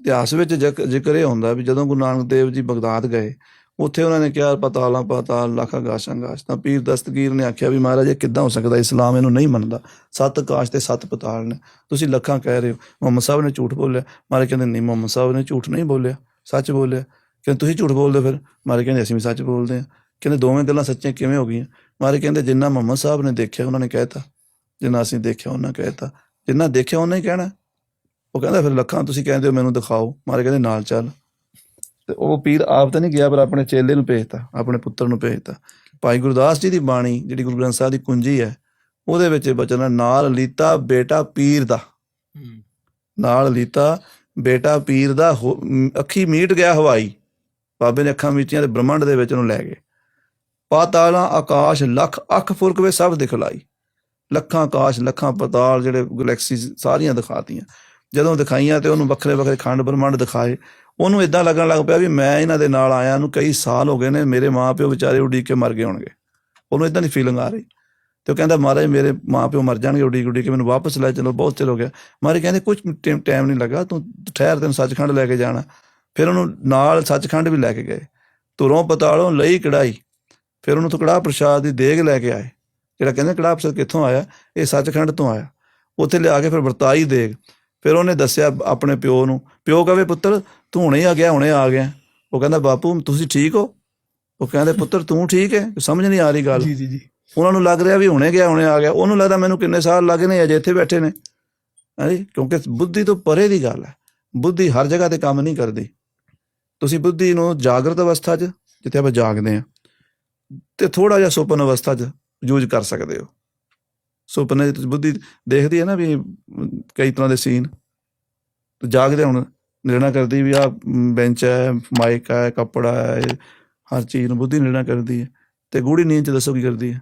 ਇਤਿਹਾਸ ਵਿੱਚ ਜ਼ਿਕਰ ਇਹ ਹੁੰਦਾ ਵੀ ਜਦੋਂ ਗੁਰੂ ਨਾਨਕ ਦੇਵ ਜੀ ਬਗਦਾਦ ਗਏ, ਉੱਥੇ ਉਹਨਾਂ ਨੇ ਕਿਹਾ, ਪਤਾਲਾਂ ਪਤਾਲ, ਲੱਖ ਆਕਾਸ਼ਾਂ ਆਕਾਸ਼ ਤਾਂ ਪੀਰ ਦਸਤਗੀਰ ਨੇ ਆਖਿਆ ਵੀ ਮਹਾਰਾਜ, ਇਹ ਕਿੱਦਾਂ ਹੋ ਸਕਦਾ? ਇਸਲਾਮ ਇਹਨੂੰ ਨਹੀਂ ਮੰਨਦਾ। ਸੱਤ ਆਕਾਸ਼ ਤੇ ਸੱਤ ਪਤਾਲ ਨੇ। ਤੁਸੀਂ ਲੱਖਾਂ ਕਹਿ ਰਹੇ ਹੋ। ਮੁਹੰਮਦ ਸਾਹਿਬ ਨੇ ਝੂਠ ਬੋਲਿਆ। ਮਹਾਰਾਜ ਕਹਿੰਦੇ, ਨਹੀਂ, ਮੁਹੰਮਦ ਸਾਹਿਬ ਨੇ ਝੂਠ ਨਹੀਂ ਬੋਲਿਆ। ਸੱਚ ਬੋਲਿਆ। ਕਹਿੰਦੇ, ਤੁਸੀਂ ਝੂਠ ਬੋਲਦੇ ਹੋ ਫਿਰ? ਮਹਾਰਾਜ ਕਹਿੰਦੇ, ਅਸੀਂ ਵੀ ਸੱਚ ਬੋਲਦੇ ਹਾਂ। ਕਹਿੰਦੇ, ਦੋਵੇਂ ਗੱਲਾਂ ਸੱਚੀਆਂ ਕਿਵੇਂ ਹੋ ਗਈਆਂ? ਮਹਾਰਾਜ ਕਹਿੰਦੇ, ਜਿੰਨਾ ਮੁਹੰਮਦ ਸਾਹਿਬ ਨੇ ਦੇਖਿਆ, ਉਹਨਾਂ ਨੇ ਕਹਿਤਾ। ਜਿੰਨਾ ਅਸੀਂ ਦੇਖਿਆ, ਉਹਨਾਂ ਕਹਿਤਾ। ਜਿੰਨਾ ਦੇਖਿਆ, ਉਹਨਾਂ ਹੀ ਕਹਿਣਾ। ਉਹ ਕਹਿੰਦਾ ਫਿਰ ਲੱਖਾਂ ਤੁਸੀਂ ਕਹਿੰਦੇ ਹੋ ਮੈਨੂੰ ਦਿਖਾਓ। ਮਹਾਰਾਜ ਕਹਿੰਦੇ ਨਾਲ ਚੱਲ। ਤੇ ਉਹ ਪੀਰ ਆਪ ਤਾਂ ਨਹੀਂ ਗਿਆ ਪਰ ਆਪਣੇ ਚੇਲੇ ਨੂੰ ਭੇਜਤਾ ਆਪਣੇ ਪੁੱਤਰ ਨੂੰ ਭੇਜਤਾ। ਭਾਈ ਗੁਰਦਾਸ ਜੀ ਦੀ ਬਾਣੀ ਜਿਹੜੀ ਗੁਰੂ ਗ੍ਰੰਥ ਸਾਹਿਬ ਦੀ ਕੁੰਜੀ ਹੈ ਉਹਦੇ ਵਿੱਚ ਬਚਨ ਹੈ ਨਾਲ ਲੀਤਾ ਬੇਟਾ ਪੀਰ ਦਾ। ਨਾਲ ਲੀਤਾ ਬੇਟਾ ਪੀਰ ਦਾ ਅੱਖੀ ਮੀਟ ਗਿਆ ਹਵਾਈ। ਬਾਬੇ ਨੇ ਅੱਖਾਂ ਮੀਚੀਆਂ ਤੇ ਬ੍ਰਹਮੰਡ ਦੇ ਵਿੱਚ ਉਹਨੂੰ ਲੈ ਗਏ। ਪਾਤਾਲਾਂ ਆਕਾਸ਼ ਲੱਖ ਅੱਖ ਫੁਰਕ ਵੇ ਸਭ ਦਿਖਲਾਈ। ਲੱਖਾਂ ਆਕਾਸ਼ ਲੱਖਾਂ ਪਤਾਲ ਜਿਹੜੇ ਗੈਲੈਕਸੀ ਸਾਰੀਆਂ ਦਿਖਾਤੀਆਂ। ਜਦੋਂ ਦਿਖਾਈਆਂ ਤੇ ਉਹਨੂੰ ਵੱਖਰੇ ਵੱਖਰੇ ਖੰਡ ਬ੍ਰਹਮੰਡ ਦਿਖਾਏ, ਉਹਨੂੰ ਇਦਾਂ ਲੱਗਣ ਲੱਗ ਪਿਆ ਵੀ ਮੈਂ ਇਹਨਾਂ ਦੇ ਨਾਲ ਆਇਆ ਨੂੰ ਕਈ ਸਾਲ ਹੋ ਗਏ ਨੇ, ਮੇਰੇ ਮਾਪਿਓ ਵਿਚਾਰੇ ਉਡੀਕ ਕੇ ਮਰ ਗਏ ਹੋਣਗੇ। ਉਹਨੂੰ ਇਦਾਂ ਦੀ ਫੀਲਿੰਗ ਆ ਰਹੀ। ਤੇ ਉਹ ਕਹਿੰਦਾ, ਮਹਾਰਾਜ, ਮੇਰੇ ਮਾਪਿਓ ਮਰ ਜਾਣਗੇ ਉਡੀਕ ਉਡੀਕ ਕੇ ਮੈਨੂੰ ਵਾਪਸ ਲੈ ਚਲੋ, ਬਹੁਤ ਚਿਰ ਹੋ ਗਿਆ। ਮਹਾਰਾਜ ਕਹਿੰਦੇ ਕੁਝ ਟਾਈਮ ਨਹੀਂ ਲੱਗਾ, ਤੂੰ ਠਹਿਰ, ਤੈਨੂੰ ਸੱਚਖੰਡ ਲੈ ਕੇ ਜਾਣਾ। ਫਿਰ ਉਹਨੂੰ ਨਾਲ ਸੱਚਖੰਡ ਵੀ ਲੈ ਕੇ ਗਏ। ਤੁਰੋਂ ਪਤਾਲੋਂ ਲਈ ਕੜਾਈ ਫਿਰ ਉਹਨੂੰ ਤੋਂ ਕੜਾਹ ਪ੍ਰਸ਼ਾਦ ਦੀ ਦੇਗ ਲੈ ਕੇ ਆਏ। ਜਿਹੜਾ ਕਹਿੰਦੇ ਕੜਾਹ ਪ੍ਰਸ਼ਾਦ ਕਿੱਥੋਂ ਆਇਆ? ਇਹ ਸੱਚਖੰਡ ਤੋਂ ਆਇਆ। ਉੱਥੇ ਲਿਆ ਕੇ ਫਿਰ ਵਰਤਾਈ ਦੇਗ। ਫਿਰ ਉਹਨੇ ਦੱਸਿਆ ਆਪਣੇ ਪਿਓ ਨੂੰ ਪਿਓ ਕਹਵੇ ਪੁੱਤਰ ਤੂੰ ਹੁਣੇ ਆ ਗਿਆ ਹੁਣੇ ਆ ਗਿਆ। ਉਹ ਕਹਿੰਦਾ ਬਾਪੂ ਤੁਸੀਂ ਠੀਕ ਹੋ? ਉਹ ਕਹਿੰਦੇ ਪੁੱਤਰ ਤੂੰ ਠੀਕ ਹੈ? ਸਮਝ ਨਹੀਂ ਆ ਰਹੀ ਗੱਲ। ਜੀ ਜੀ ਜੀ। ਉਹਨਾਂ ਨੂੰ ਲੱਗ ਰਿਹਾ ਵੀ ਹੁਣੇ ਗਿਆ ਹੁਣੇ ਆ ਗਿਆ। ਉਹਨੂੰ ਲੱਗਦਾ ਮੈਨੂੰ ਕਿੰਨੇ ਸਾਲ ਲੱਗੇ ਨੇ ਅਜੇ ਇੱਥੇ ਬੈਠੇ ਨੇ। ਹਾਂਜੀ ਕਿਉਂਕਿ ਬੁੱਧੀ ਤੋਂ ਪਰੇ ਦੀ ਗੱਲ ਹੈ। ਬੁੱਧੀ ਹਰ ਜਗ੍ਹਾ ਤੇ ਕੰਮ ਨਹੀਂ ਕਰਦੀ। ਤੁਸੀਂ ਬੁੱਧੀ ਨੂੰ ਜਾਗਰਤ ਅਵਸਥਾ 'ਚ ਜਿੱਥੇ ਆਪਾਂ ਜਾਗਦੇ ਆ ਤੇ ਥੋੜਾ ਜਿਹਾ ਸੁਪਨ ਅਵਸਥਾ 'ਚ ਯੂਜ਼ ਕਰ ਸਕਦੇ ਹੋ। ਸੁਪਨੇ 'ਚ ਬੁੱਧੀ ਦੇਖਦੀ ਹੈ ਨਾ ਵੀ ਕਈ ਤਰ੍ਹਾਂ ਦੇ ਸੀਨ ਜਾਗਦੇ ਹੁਣ, ਨਿਰਣਾ ਕਰਦੀ ਵੀ ਆ ਬੈਂਚ ਹੈ ਮਾਈਕ ਹੈ, ਕੱਪੜਾ ਹੈ, ਹਰ ਚੀਜ਼ ਨੂੰ ਬੁੱਧੀ ਨਿਰਣਾ ਕਰਦੀ ਹੈ। ਤੇ ਗੂੜੀ ਨੀਂਦ 'ਚ ਦੱਸੋ ਕੀ ਕਰਦੀ ਹੈ?